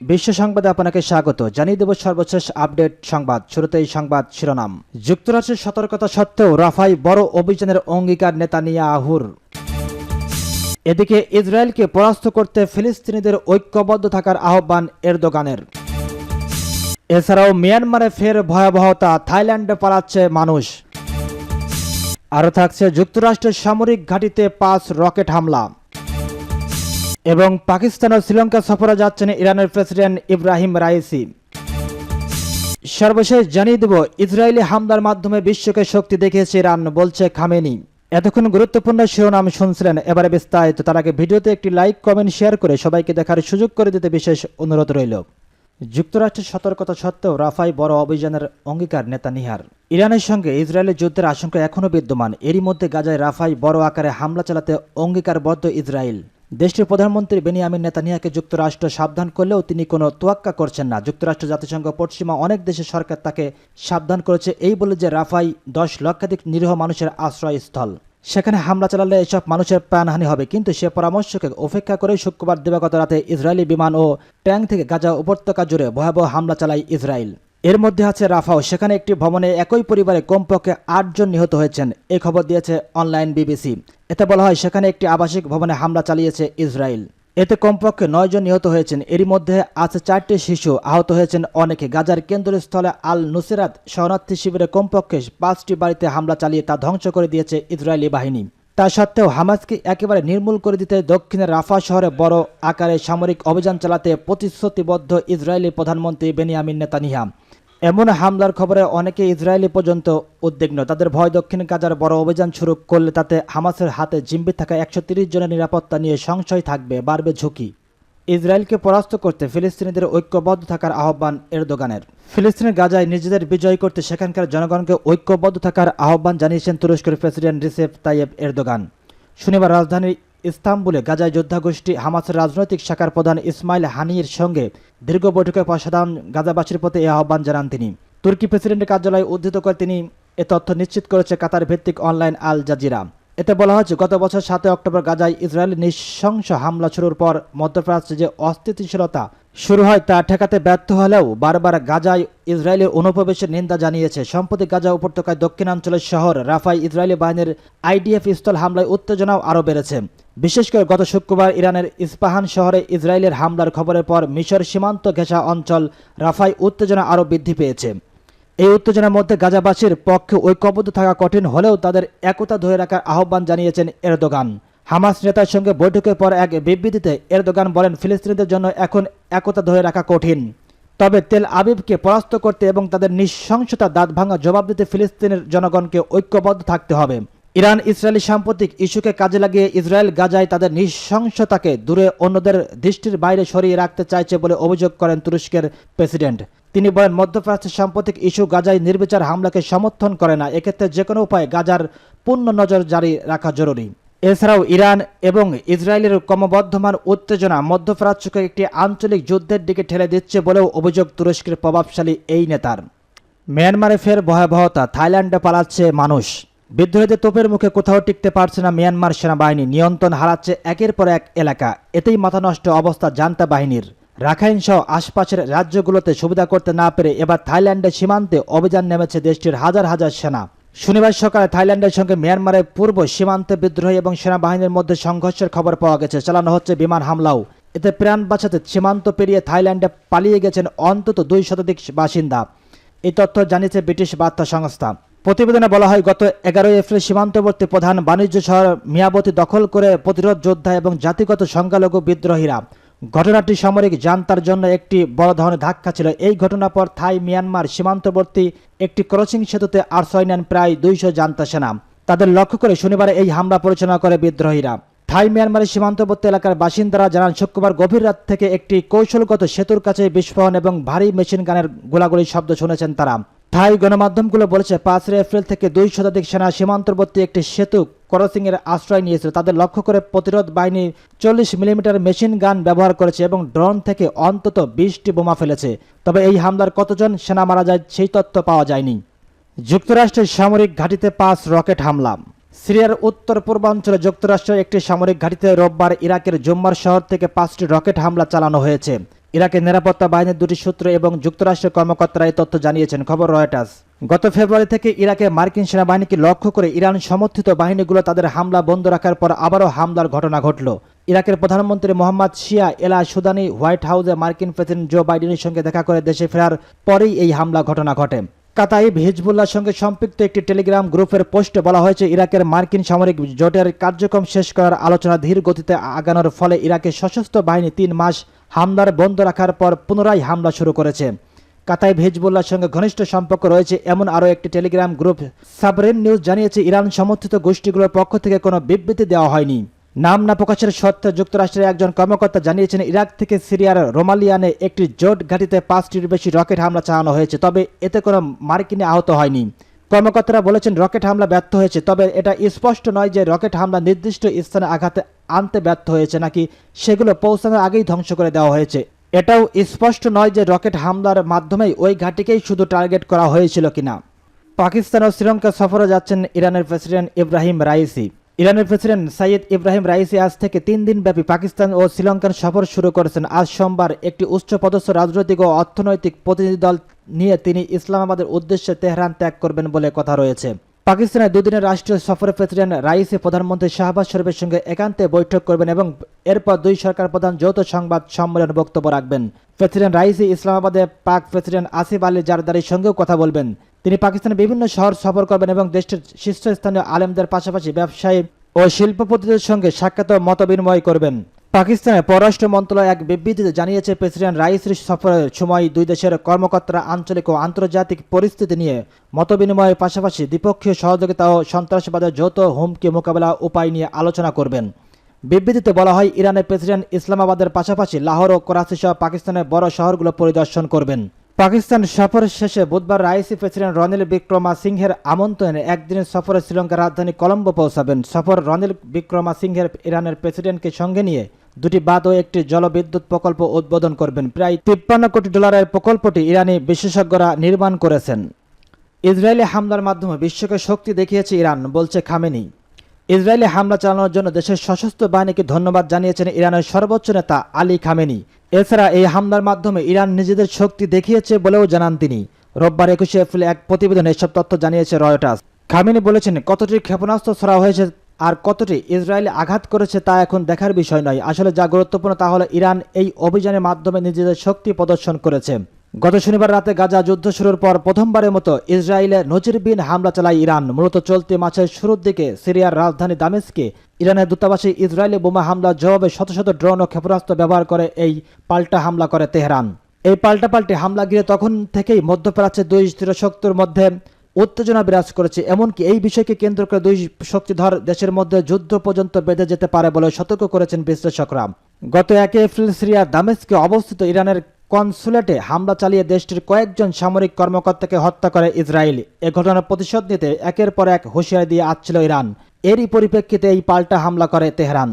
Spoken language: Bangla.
বিশ্ব সংবাদে আপনাকে স্বাগত। জানিয়ে দেব সর্বশেষ আপডেট সংবাদ। শুরুতেই সংবাদ শিরোনাম। যুক্তরাষ্ট্রের সতর্কতা সত্ত্বেও রাফাই বড় অভিযানের অঙ্গীকার নেতা নিয়ে নেতানিয়াহুর। এদিকে ইসরায়েলকে পরাস্ত করতে ফিলিস্তিনিদের ঐক্যবদ্ধ থাকার আহ্বান এরদোগানের। এছাড়াও মিয়ানমারে ফের ভয়াবহতা, থাইল্যান্ডে পালাচ্ছে মানুষ। আরও থাকছে যুক্তরাষ্ট্রের সামরিক ঘাঁটিতে পাঁচ রকেট হামলা। এবং পাকিস্তান ও শ্রীলঙ্কা সফরে যাচ্ছেন ইরানের প্রেসিডেন্ট ইব্রাহিম রাইসি। সর্বশেষ জানিয়ে দেব, ইসরায়েলি হামলার মাধ্যমে বিশ্বকে শক্তি দেখিয়েছে ইরান, বলছে খামেনি। এতক্ষণ গুরুত্বপূর্ণ শিরোনাম শুনছিলেন, এবারে বিস্তারিত। তার আগে ভিডিওতে একটি লাইক, কমেন্ট, শেয়ার করে সবাইকে দেখার সুযোগ করে দিতে বিশেষ অনুরোধ রইল। যুক্তরাষ্ট্রের সতর্কতা সত্ত্বেও রাফাই বড় অভিযানের অঙ্গীকার নেতা নিহার ইরানের সঙ্গে ইসরায়েলের যুদ্ধের আশঙ্কা এখনও বিদ্যমান। এরই মধ্যে গাজায় রাফাই বড় আকারে হামলা চালাতে অঙ্গীকারবদ্ধ ইসরায়েল। দেশটির প্রধানমন্ত্রী বেনিয়ামিন নেতানিয়াকে যুক্তরাষ্ট্র সাবধান করলেও তিনি কোনো তোয়াক্কা করছেন না। যুক্তরাষ্ট্র, জাতিসংঘ, পশ্চিমা অনেক দেশের সরকার তাকে সাবধান করেছে। এই বলে যে রাফাই দশ লক্ষাধিক নিরীহ মানুষের আশ্রয়স্থল। সেখানে হামলা চালালে এসব মানুষের প্রাণহানি হবে। কিন্তু সে পরামর্শকে উপেক্ষা করে শুক্রবার দিবাগত রাতে ইসরায়েলি বিমান ও ট্যাঙ্ক থেকে গাজা উপত্যকা জুড়ে ভয়াবহ হামলা চালায় ইসরায়েল। এর মধ্যে আছে রাফাও। সেখানে একটি ভবনে একই পরিবারে কমপক্ষে আটজন নিহত হয়েছেন। এই খবর দিয়েছে অনলাইন বিবিসি। এতে বলা হয়, সেখানে একটি আবাসিক ভবনে হামলা চালিয়েছে ইসরায়েল। এতে কমপক্ষে নয়জন নিহত হয়েছেন। এরই মধ্যে আছে চারটি শিশু আহত হয়েছেন অনেকে। গাজার কেন্দ্রস্থলে আল নুসেরাত শরণার্থী শিবিরে কমপক্ষে পাঁচটি বাড়িতে হামলা চালিয়ে তা ধ্বংস করে দিয়েছে ইসরায়েলি বাহিনী। তা সত্ত্বেও হামাসকে একেবারে নির্মূল করে দিতে দক্ষিণের রাফা শহরে বড় আকারে সামরিক অভিযান চালাতে প্রতিশ্রুতিবদ্ধ ইসরায়েলি প্রধানমন্ত্রী বেনিয়ামিন নেতানিয়া এমন হামলার খবরে অনেকে ইসরায়েলি পর্যন্ত উদ্বিগ্ন। তাদের ভয় দক্ষিণ গাজার বড় অভিযান শুরু করলে তাতে হামাসের হাতে জিম্বি থাকা একশো জনের নিরাপত্তা নিয়ে সংশয় থাকবে, বাড়বে ঝুঁকি। ইসরায়েলকে পরাস্ত করতে ফিলিস্তিনিদের ঐক্যবদ্ধ থাকার আহ্বান এরদোগানের। ফিলিস্তিনের গাজায় নিজেদের বিজয় করতে সেখানকার জনগণকে ঐক্যবদ্ধ থাকার আহ্বান জানিয়েছেন তুরস্কের প্রেসিডেন্ট রিসেপ তাইয়েব এরদোগান। শনিবার রাজধানীর ইস্তাম্বুলে গাজায় যোদ্ধাগোষ্ঠী হামাসের রাজনৈতিক শাখার প্রধান ইসমাইল হানির সঙ্গে দীর্ঘ বৈঠকে সাধারণ গাজাবাসীর প্রতি এই আহ্বান জানান তিনি। তুর্কি প্রেসিডেন্টের কার্যালয়ে উদ্ধৃত করে তিনি এ তথ্য নিশ্চিত করেছে কাতার ভিত্তিক অনলাইন আল জাজিরা। এতে বলা হয়েছে, গত বছর সাতই অক্টোবর গাজায় ইসরায়েলি নৃশংস হামলা শুরুর পর মধ্যপ্রাচ্যে যে অস্থিতিশীলতা শুরু হয় তা ঠেকাতে ব্যর্থ হলেও বারবার গাজায় ইসরায়েলের অনুপ্রবেশের নিন্দা জানিয়েছে। সম্প্রতি গাজা উপত্যকায় দক্ষিণাঞ্চলের শহর রাফাই ইসরায়েলি বাহিনীর আইডিএফ স্থল হামলায় উত্তেজনাও আরও বেড়েছে। বিশেষ করে গত শুক্রবার ইরানের ইস্পাহান শহরে ইসরায়েলের হামলার খবরের পর মিশর সীমান্ত ঘেঁষা অঞ্চল রাফাই উত্তেজনা আরও বৃদ্ধি পেয়েছে। এই উত্তেজনার মধ্যে গাজাবাসীর পক্ষে ঐক্যবদ্ধ থাকা কঠিন হলেও তাদের একতা ধরে রাখার আহ্বান জানিয়েছেন এরদোগান। হামাস নেতার সঙ্গে বৈঠকের পর এক বিবৃতিতে এরদোগান বলেন, ফিলিস্তিনিদের জন্য এখন একতা ধরে রাখা কঠিন। তবে তেল আবিবকে পরাস্ত করতে এবং তাদের নৃশংসতা দাঁত ভাঙা জবাব দিতে ফিলিস্তিনের জনগণকে ঐক্যবদ্ধ থাকতে হবে। ইরান ইসরায়েলি সাম্প্রতিক ইস্যুকে কাজে লাগিয়ে ইসরায়েল গাজায় তাদের নৃশংসতাকে দূরে অন্যদের দৃষ্টির বাইরে সরিয়ে রাখতে চাইছে বলে অভিযোগ করেন তুরস্কের প্রেসিডেন্ট। তিনি বলেন, মধ্যপ্রাচ্যের সাম্প্রতিক ইস্যু গাজায় নির্বিচার হামলাকে সমর্থন করে না। এক্ষেত্রে যে কোনো উপায়ে গাজার পূর্ণ নজর জারি রাখা জরুরি। এছাড়াও ইরান এবং ইসরায়েলের ক্রমবর্ধমান উত্তেজনা মধ্যপ্রাচ্যকে একটি আঞ্চলিক যুদ্ধের দিকে ঠেলে দিচ্ছে বলেও অভিযোগ তুরস্কের প্রভাবশালী এই নেতার। মিয়ানমারে ফের ভয়াবহতা। থাইল্যান্ডে পালাচ্ছে মানুষ। বিদ্রোহীদের তোপের মুখে কোথাও টিকতে পারছে না মিয়ানমার সেনাবাহিনী। নিয়ন্ত্রণ হারাচ্ছে একের পর এক এলাকা। এতেই মাথা নষ্ট অবস্থা জান্তা বাহিনীর। রাখাইন সহ আশপাশের রাজ্যগুলোতে সুবিধা করতে না পেরে এবার থাইল্যান্ডের সীমান্তে অভিযান নেমেছে দেশটির হাজার হাজার সেনা। শনিবার সকালে থাইল্যান্ডের সঙ্গে মিয়ানমারের পূর্ব সীমান্তে বিদ্রোহী এবং সেনাবাহিনীর মধ্যে সংঘর্ষের খবর পাওয়া গেছে। চালানো হচ্ছে বিমান হামলাও। এতে প্রাণ বাঁচাতে সীমান্ত পেরিয়ে থাইল্যান্ডে পালিয়ে গেছেন অন্তত দুই শতাধিক বাসিন্দা। এই তথ্য জানিয়েছে ব্রিটিশ বার্তা সংস্থা। প্রতিবেদনে বলা হয়, গত এগারোই এপ্রিল সীমান্তবর্তী প্রধান বাণিজ্য শহর মিয়াবতী দখল করে প্রতিরোধ যোদ্ধা এবং জাতিগত সংখ্যালঘু বিদ্রোহীরা। ঘটনাটি সামরিক জান্তার জন্য একটি বড় ধরনের ধাক্কা ছিল। এই ঘটনার পর থাই, মিয়ানমার সীমান্তবর্তী একটি ক্রসিং সেতুতে আশ্রয় নেন প্রায় দুইশো জান্তা সেনা। তাদের লক্ষ্য করে শনিবার এই হামলা পরিচালনা করে বিদ্রোহীরা। থাই, মিয়ানমারের সীমান্তবর্তী এলাকার বাসিন্দারা জানান, শুক্রবার গভীর রাত থেকে একটি কৌশলগত সেতুর কাছে বিস্ফোরণ এবং ভারী মেশিন গানের গোলাগুলির শব্দ শুনেছেন তারা। থাই গণমাধ্যমগুলো বলেছে, পাঁচই এপ্রিল থেকে দুই শতাধিক সেনা সীমান্তবর্তী একটি সেতু এর আশ্রয় নিয়েছিল তাদের লক্ষ্য করে প্রতিরোধ বাহিনী চল্লিশ মিলিমিটার মেশিন গান ব্যবহার করেছে এবং ড্রোন থেকে অন্তত বিশটি বোমা ফেলেছে। তবে এই হামলার কতজন সেনা মারা যায় সেই তথ্য পাওয়া যায়নি। যুক্তরাষ্ট্রের সামরিক ঘাঁটিতে পাঁচ রকেট হামলা। সিরিয়ার উত্তর পূর্বাঞ্চলে যুক্তরাষ্ট্রের একটি সামরিক ঘাঁটিতে রোববার ইরাকের জুম্মার শহর থেকে পাঁচটি রকেট হামলা চালানো হয়েছে। ইরাকের নিরাপত্তা বাহিনীর দুটি সূত্র এবং যুক্তরাষ্ট্রের কর্মকর্তারা এই তথ্য জানিয়েছেন, খবর রয়টার্স। গত ফেব্রুয়ারি থেকে ইরাকে মার্কিন সেনাবাহিনীকে লক্ষ্য করে ইরান সমর্থিত বাহিনীগুলো তাদের হামলা বন্ধ রাখার পর আবারও হামলার ঘটনা ঘটল। ইরাকের প্রধানমন্ত্রী মোহাম্মদ শিয়া এলা সুদানি হোয়াইট হাউসে মার্কিন প্রেসিডেন্ট জো বাইডেনের সঙ্গে দেখা করে দেশে ফেরার পরেই এই হামলা ঘটনা ঘটে। কাতাইব হিজবুল্লাহর সঙ্গে সম্পৃক্ত একটি টেলিগ্রাম গ্রুপের পোস্টে বলা হয়েছে, ইরাকের মার্কিন সামরিক জোটের কার্যক্রম শেষ করার আলোচনা ধীর গতিতে আগানোর ফলে ইরাকের সশস্ত্র বাহিনী তিন মাস হামলার বন্ধ রাখার পর পুনরায় হামলা শুরু করেছে। কাতাইব হিজবুল্লাহর সঙ্গে ঘনিষ্ঠ সম্পর্ক রয়েছে, এমন আরও একটি টেলিগ্রাম গ্রুপ সাবরেন নিউজ জানিয়েছে, ইরান সমর্থিত গোষ্ঠীগুলোর পক্ষ থেকে কোনো বিবৃতি দেওয়া হয়নি। নাম না প্রকাশের সত্ত্বে যুক্তরাষ্ট্রের একজন কর্মকর্তা জানিয়েছেন, ইরাক থেকে সিরিয়ার রোমালিয়ানে একটি জোট ঘাঁটিতে পাঁচটির বেশি রকেট হামলা চালানো হয়েছে, তবে এতে কোনো মার্কিনে আহত হয়নি। কর্মকর্তারা বলেছেন, রকেট হামলা ব্যর্থ হয়েছে, তবে এটা স্পষ্ট নয় যে রকেট হামলা নির্দিষ্ট স্থানে আঘাতে আনতে ব্যর্থ হয়েছে নাকি সেগুলো পৌঁছানোর আগেই ধ্বংস করে দেওয়া হয়েছে। এটাও স্পষ্ট নয় যে রকেট হামলার মাধ্যমেই ওই ঘাঁটিকেই শুধু টার্গেট করা হয়েছিল কিনা। পাকিস্তান ও শ্রীলঙ্কা সফরে যাচ্ছেন ইরানের প্রেসিডেন্ট ইব্রাহিম রাইসি। ইরানের প্রেসিডেন্ট সাইয়েদ ইব্রাহিম রাইসি আজ থেকে তিন দিন ব্যাপী পাকিস্তান ও শ্রীলঙ্কার সফর শুরু করেছেন। আজ সোমবার একটি উচ্চপদস্থ রাজনৈতিক ও অর্থনৈতিক প্রতিনিধি দল নিয়ে তিনি ইসলামাবাদের উদ্দেশ্যে তেহরান ত্যাগ করবেন বলে কথা রয়েছে। পাকিস্তানের দুদিনের রাষ্ট্রীয় সফরে প্রেসিডেন্ট রাইসি প্রধানমন্ত্রী শাহবাজ শরীফের সঙ্গে একান্তে বৈঠক করবেন এবং এরপর দুই সরকার প্রধান যৌথ সংবাদ সম্মেলনে বক্তব্য রাখবেন। প্রেসিডেন্ট রাইসি ইসলামাবাদে পাক প্রেসিডেন্ট আসিফ আলী জারদারির সঙ্গেও কথা বলবেন। তিনি পাকিস্তানের বিভিন্ন শহর সফর করবেন এবং দেশটির শীর্ষস্থানীয় আলেমদের পাশাপাশি ব্যবসায়ী ও শিল্পপতিদের সঙ্গে সাক্ষাৎ ও মতবিনিময় করবেন। পাকিস্তানের পররাষ্ট্র মন্ত্রণালয় এক বিবৃতিতে জানিয়েছে, প্রেসিডেন্ট রাইসির সফরের সময় দুই দেশের কর্মকর্তারা আঞ্চলিক ও আন্তর্জাতিক পরিস্থিতি নিয়ে মতবিনিময়ের পাশাপাশি দ্বিপক্ষীয় সহযোগিতা ও সন্ত্রাসবাদের যৌথ হুমকি মোকাবেলা উপায় নিয়ে আলোচনা করবেন। বিবৃতিতে বলা হয়, ইরানের প্রেসিডেন্ট ইসলামাবাদের পাশাপাশি লাহোর ও করাচি সহ পাকিস্তানের বড় শহরগুলো পরিদর্শন করবেন। পাকিস্তান সফর শেষে বুধবার রাইসি প্রেসিডেন্ট রনিল বিক্রমা সিংহের আমন্ত্রণে একদিনের সফরে শ্রীলঙ্কার রাজধানী কলম্বো পৌঁছাবেন। সফর রনিল বিক্রমা সিংহের ইরানের প্রেসিডেন্টকে সঙ্গে নিয়ে দুটি বাঁধ ও একটি জলবিদ্যুৎ প্রকল্প উদ্বোধন করবেন। প্রায় তিপ্পান্ন কোটি ডলারের প্রকল্পটি ইরানি বিশেষজ্ঞরা নির্মাণ করেছেন। ইসরায়েলি হামলার মাধ্যমে বিশ্বকে শক্তি দেখিয়েছে ইরান, বলছে খামেনি। ইসরায়েলি হামলা চালানোর জন্য দেশের সশস্ত্র বাহিনীকে ধন্যবাদ জানিয়েছেন ইরানের সর্বোচ্চ নেতা আলী খামেনি। এছাড়া এই হামলার মাধ্যমে ইরান নিজেদের শক্তি দেখিয়েছে বলেও জানান তিনি। রোববার একুশে এপ্রিল এক প্রতিবেদনে এসব তথ্য জানিয়েছে রয়টার্স। খামেনি বলেছেন, কতটি ক্ষেপণাস্ত্র ছড়া হয়েছে আর কতটি ইসরায়েলে আঘাত করেছে তা এখন দেখার বিষয় নয়। আসলে যা গুরুত্বপূর্ণ তা হলো ইরান এই অভিযানের মাধ্যমে নিজেদের শক্তি প্রদর্শন করেছে। গত শনিবার রাতে গাজা যুদ্ধ শুরুর পর প্রথমবারের মতো ইসরায়েলে নজিরবিহীন হামলা চালায় ইরান। মূলত চলতি মাসের শুরুর দিকে সিরিয়ার রাজধানী দামেস্কে ইরানের দূতাবাসে ইসরায়েলি বোমা হামলার জবাবে শত শত ড্রোন ও ক্ষেপণাস্ত্র ব্যবহার করে এই পাল্টা হামলা করে তেহরান। এই পাল্টাপাল্টি হামলা ঘিরে তখন থেকেই মধ্যপ্রাচ্যের দুই স্থিরশক্তির মধ্যে উত্তেজনা বিরাজ করেছে। এমনকি এই বিষয়কে কেন্দ্র করে দুই শক্তিধর দেশের মধ্যে যুদ্ধ পর্যন্ত বেঁধে যেতে পারে বলে সতর্ক করেছেন বিশ্লেষকরা। গত একে এপ্রিল সিরিয়ার দামেস্কে অবস্থিত ইরানের কনসুলেটে হামলা চালিয়ে দেশটির কয়েকজন সামরিক কর্মকর্তাকে হত্যা করে ইসরায়েল। এ ঘটনার প্রতিশোধ নিতে একের পর এক হুঁশিয়ারি দিয়ে আসছিল ইরান। এরই পরিপ্রেক্ষিতে এই পাল্টা হামলা করে তেহরান।